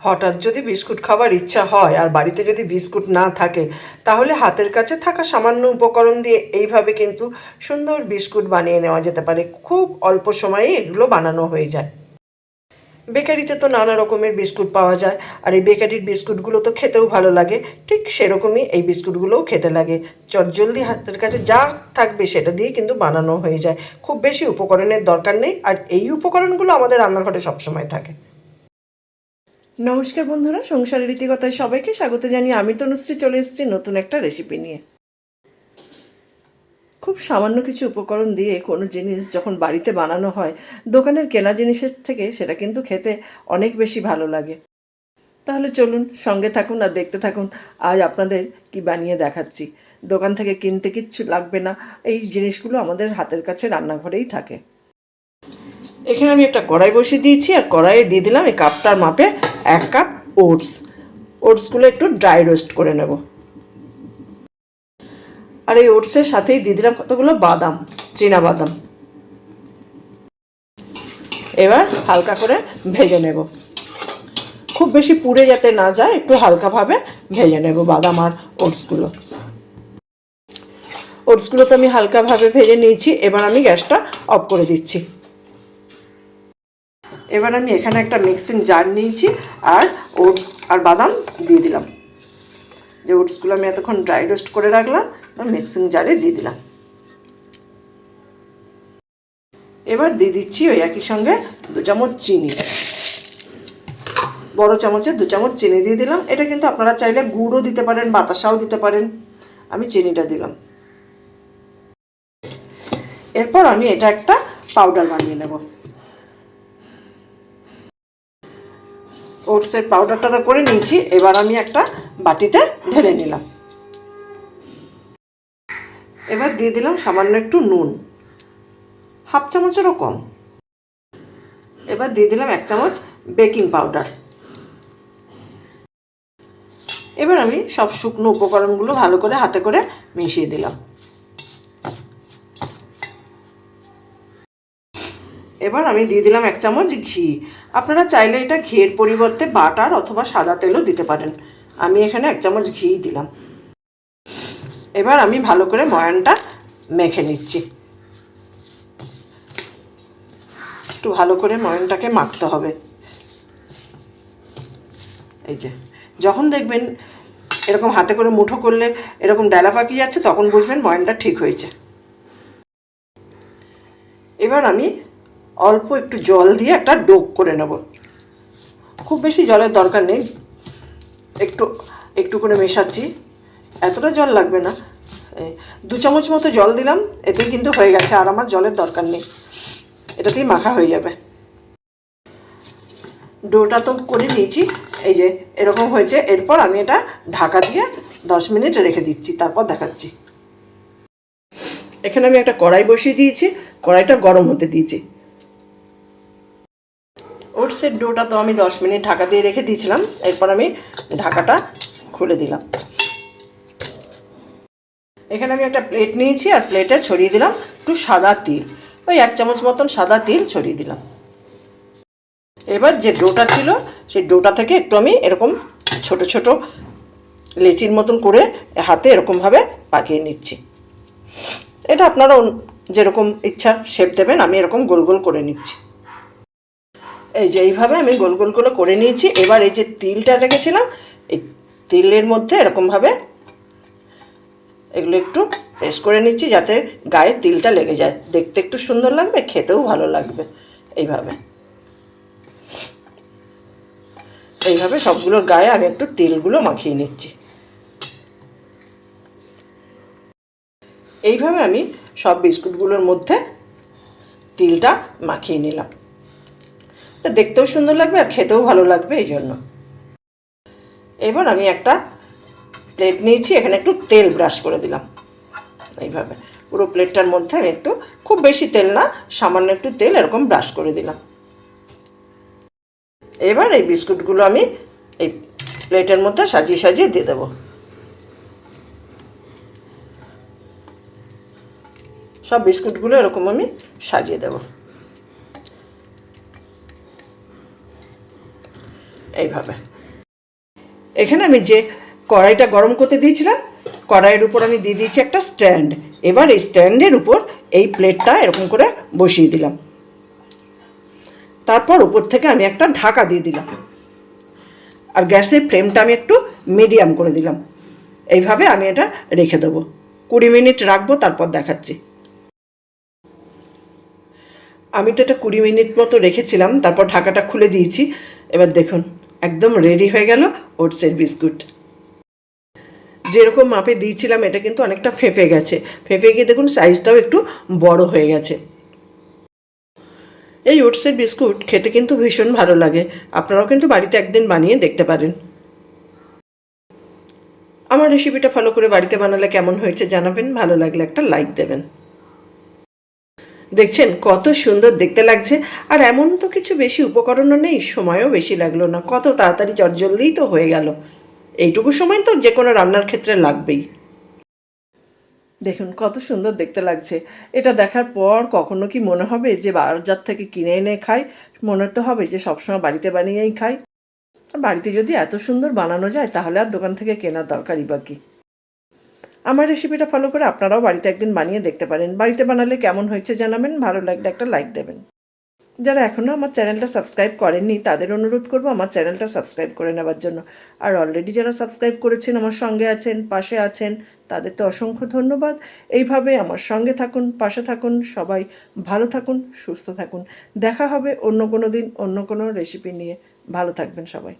হঠাৎ যদি বিস্কুট খাবার ইচ্ছা হয় আর বাড়িতে যদি বিস্কুট না থাকে, তাহলে হাতের কাছে থাকা সামান্য উপকরণ দিয়ে এইভাবে কিন্তু সুন্দর বিস্কুট বানিয়ে নেওয়া যেতে পারে। খুব অল্প সময়ে এগুলো বানানো হয়ে যায়। বেকারিতে তো নানা রকমের বিস্কুট পাওয়া যায়, আর এই বেকারির বিস্কুটগুলো তো খেতেও ভালো লাগে। ঠিক সেরকমই এই বিস্কুটগুলোও খেতে লাগে। চটজলদি হাতের কাছে যা থাকবে সেটা দিয়ে কিন্তু বানানো হয়ে যায়। খুব বেশি উপকরণের দরকার নেই, আর এই উপকরণগুলো আমাদের রান্নাঘরে সবসময় থাকে। নমস্কার বন্ধুরা সংসারের রীতিকথায় সবাইকে স্বাগত জানিয়ে আমি তনুশ্রী চলে এসেছি নতুন একটা রেসিপি নিয়ে। খুব সামান্য কিছু উপকরণ দিয়ে কোনো জিনিস যখন বাড়িতে বানানো হয়, দোকানের কেনা জিনিসের থেকে সেটা কিন্তু খেতে অনেক বেশি ভালো লাগে। তাহলে চলুন সঙ্গে থাকুন আর দেখতে থাকুন, আজ আপনাদের কি বানিয়ে দেখাচ্ছি। দোকান থেকে কিনতে কিচ্ছু লাগবে না, এই জিনিসগুলো আমাদের হাতের কাছে রান্নাঘরেই থাকে। এখানে আমি একটা কড়াই বসিয়ে দিয়েছি আর কড়াইয়ে দিয়ে দিলাম এই কাপটার মাপে এক কাপ ওটস। ওটসগুলো একটু ড্রাই রোস্ট করে নেব। আর এই ওটসের সাথেই দিয়ে দিলাম কতগুলো বাদাম, চীনা বাদাম। এবার হালকা করে ভেজে নেব। খুব বেশি পুড়ে যাতে না যায়, একটু হালকাভাবে ভেজে নেব বাদাম আর ওটসগুলো। ওটসগুলো তো আমি হালকাভাবে ভেজে নিয়েছি, এবার আমি গ্যাসটা অফ করে দিচ্ছি। এবার আমি এখানে একটা মিক্সিং জার নিয়েছি আর ওটস আর বাদাম দিয়ে দিলাম। যে ওটসগুলো আমি এতক্ষণ ড্রাই রোস্ট করে রাখলাম মিক্সিং জারে দিয়ে দিলাম। এবার দিয়ে দিচ্ছি ওই একই সঙ্গে দু চামচ চিনি। বড় চামচে দু চামচ চিনি দিয়ে দিলাম। এটা কিন্তু আপনারা চাইলে গুড়ও দিতে পারেন, বাতাসাও দিতে পারেন। আমি চিনিটা দিলাম। এরপর আমি এটা একটা পাউডার বানিয়ে নেব। ওটসের পাউডারটা করে নিয়েছি, এবার আমি একটা বাটিতে ঢেলে নিলাম। এবার দিয়ে দিলাম সামান্য একটু নুন, হাফ চামচেরও কম। এবার দিয়ে দিলাম এক চামচ বেকিং পাউডার এবার আমি সব শুকনো উপকরণগুলো ভালো করে হাতে করে মিশিয়ে দিলাম। এবার আমি দিয়ে দিলাম এক চামচ ঘি। আপনারা চাইলে এটা ঘিয়ের পরিবর্তে বাটার অথবা সাদা তেলও দিতে পারেন। আমি এখানে এক চামচ ঘি দিলাম। এবার আমি ভালো করে ময়ানটা মেখে নিচ্ছি। একটু ভালো করে ময়ানটাকে মাখতে হবে। এই যে, যখন দেখবেন এরকম হাতে করে মুঠো করলে এরকম ডালা পাকি যাচ্ছে, তখন বুঝবেন ময়ানটা ঠিক হয়েছে। এবার আমি অল্প একটু জল দিয়ে একটা ডোক করে নেব। খুব বেশি জলের দরকার নেই। একটু একটু করে মেশাচ্ছি। এতটা জল লাগবে না। দু চামচ মতো জল দিলাম, এতেই কিন্তু হয়ে গেছে, আর আমার জলের দরকার নেই। এটাতেই মাখা হয়ে যাবে। ডোটা তো করে নিয়েছি, এই যে এরকম হয়েছে। এরপর আমি এটা ঢাকা দিয়ে দশ মিনিট রেখে দিচ্ছি, তারপর দেখাচ্ছি। এখানে আমি একটা কড়াই বসিয়ে দিয়েছি, কড়াইটা গরম হতে দিয়েছি। ওটসের ডোটা তো আমি দশ মিনিট ঢাকা দিয়ে রেখে দিয়েছিলাম। এরপর আমি ঢাকাটা খুলে দিলাম। এখানে আমি একটা প্লেট নিয়েছি আর প্লেটে ছড়িয়ে দিলাম একটু সাদা তিল। ওই এক চামচ মতন সাদা তিল ছড়িয়ে দিলাম। এবার যে ডোটা ছিল, সেই ডোটা থেকে একটু আমি এরকম ছোট ছোট লেচির মতন করে হাতে এরকমভাবে পাকিয়ে নিচ্ছি। এটা আপনারা যেরকম ইচ্ছা শেপ দেবেন, আমি এরকম গোল গোল করে নিচ্ছি। এই যে এইভাবে আমি গোল গোল করে করে নিয়েছি। এবার এই যে তিলটা রেখেছিলাম, এই তিলের মধ্যে এরকমভাবে এগুলো একটু পেস্ট করে নিচ্ছি যাতে গায়ে তিলটা লেগে যায়। দেখতে একটু সুন্দর লাগবে, খেতেও ভালো লাগবে এইভাবে। এইভাবে সবগুলোর গায়ে আমি একটু তিলগুলো মাখিয়ে নিচ্ছি। এইভাবে আমি সব বিস্কুটগুলোর মধ্যে তিলটা মাখিয়ে নিলাম। এটা দেখতেও সুন্দর লাগবে আর খেতেও ভালো লাগবে এই জন্য। এবার আমি একটা প্লেট নিয়েছি, এখানে একটু তেল ব্রাশ করে দিলাম। এইভাবে। পুরো প্লেটটার মধ্যে আমি একটু, খুব বেশি তেল না, সামান্য একটু তেল এরকম ব্রাশ করে দিলাম। এবার এই বিস্কুটগুলো আমি এই প্লেটের মধ্যে সাজিয়ে সাজিয়ে দিয়ে দেবো। সব বিস্কুটগুলো এরকম আমি সাজিয়ে দেবো। এইভাবে। এখানে আমি যে কড়াইটা গরম করতে দিয়েছিলাম, কড়াইয়ের উপর আমি দিয়ে দিয়েছি একটা স্ট্যান্ড। এবার এই স্ট্যান্ডের উপর এই প্লেটটা এরকম করে বসিয়ে দিলাম। তারপর উপর থেকে আমি একটা ঢাকা দিয়ে দিলাম। আর গ্যাসের ফ্লেমটা আমি একটু মিডিয়াম করে দিলাম। এইভাবে আমি এটা রেখে দেবো। কুড়ি মিনিট রাখব, তারপর দেখাচ্ছি। আমি তো এটা কুড়ি মিনিট মতো রেখেছিলাম, তারপর ঢাকাটা খুলে দিয়েছি। এবার দেখুন একদম রেডি হয়ে গেল ওটসের বিস্কুট যেরকম মাপে দিয়েছিলাম, এটা কিন্তু অনেকটা ফেঁপে গেছে। ফেঁপে গিয়ে দেখুন সাইজটাও একটু বড় হয়ে গেছে। এই ওটসের বিস্কুট খেতে কিন্তু ভীষণ ভালো লাগে। আপনারাও কিন্তু বাড়িতে একদিন বানিয়ে দেখতে পারেন। আমার রেসিপিটা ফলো করে বাড়িতে বানালে কেমন হয়েছে জানাবেন, ভালো লাগলে একটা লাইক দেবেন। দেখছেন, কত সুন্দর দেখতে লাগছে। আর এমন তো কিছু বেশি উপকরণও নেই, সময়ও বেশি লাগল না, কত তাড়াতাড়ি চটজলদিই তো হয়ে গেল। এইটুকু সময় তো যে কোনো রান্নার ক্ষেত্রে লাগবেই। দেখুন, কত সুন্দর দেখতে লাগছে। এটা দেখার পর কখনো কি মনে হবে যে বাজার থেকে কিনে এনে খাই? মনে তো হবে যে সবসময় বাড়িতে বানিয়েই খাই। বাড়িতে যদি এত সুন্দর বানানো যায়, তাহলে আর দোকান থেকে কেনার দরকারই বা আমার রেসিপিটা ফলো করে আপনারাও বাড়িতে একদিন বানিয়ে দেখতে পারেন। বাড়িতে বানালে কেমন হয়েছে জানাবেন, ভালো লাগলে একটা লাইক দেবেন। যারা এখনও আমার চ্যানেলটা সাবস্ক্রাইব করেননি, তাদের অনুরোধ করব আমার চ্যানেলটা সাবস্ক্রাইব করে নেওয়ার জন্য। আর অলরেডি যারা সাবস্ক্রাইব করেছেন, আমার সঙ্গে আছেন, পাশে আছেন, তাদের তো অসংখ্য ধন্যবাদ। এইভাবে আমার সঙ্গে থাকুন, পাশে থাকুন, সবাই ভালো থাকুন, সুস্থ থাকুন। দেখা হবে অন্য কোনো দিন, অন্য কোনো রেসিপি নিয়ে। ভালো থাকবেন সবাই।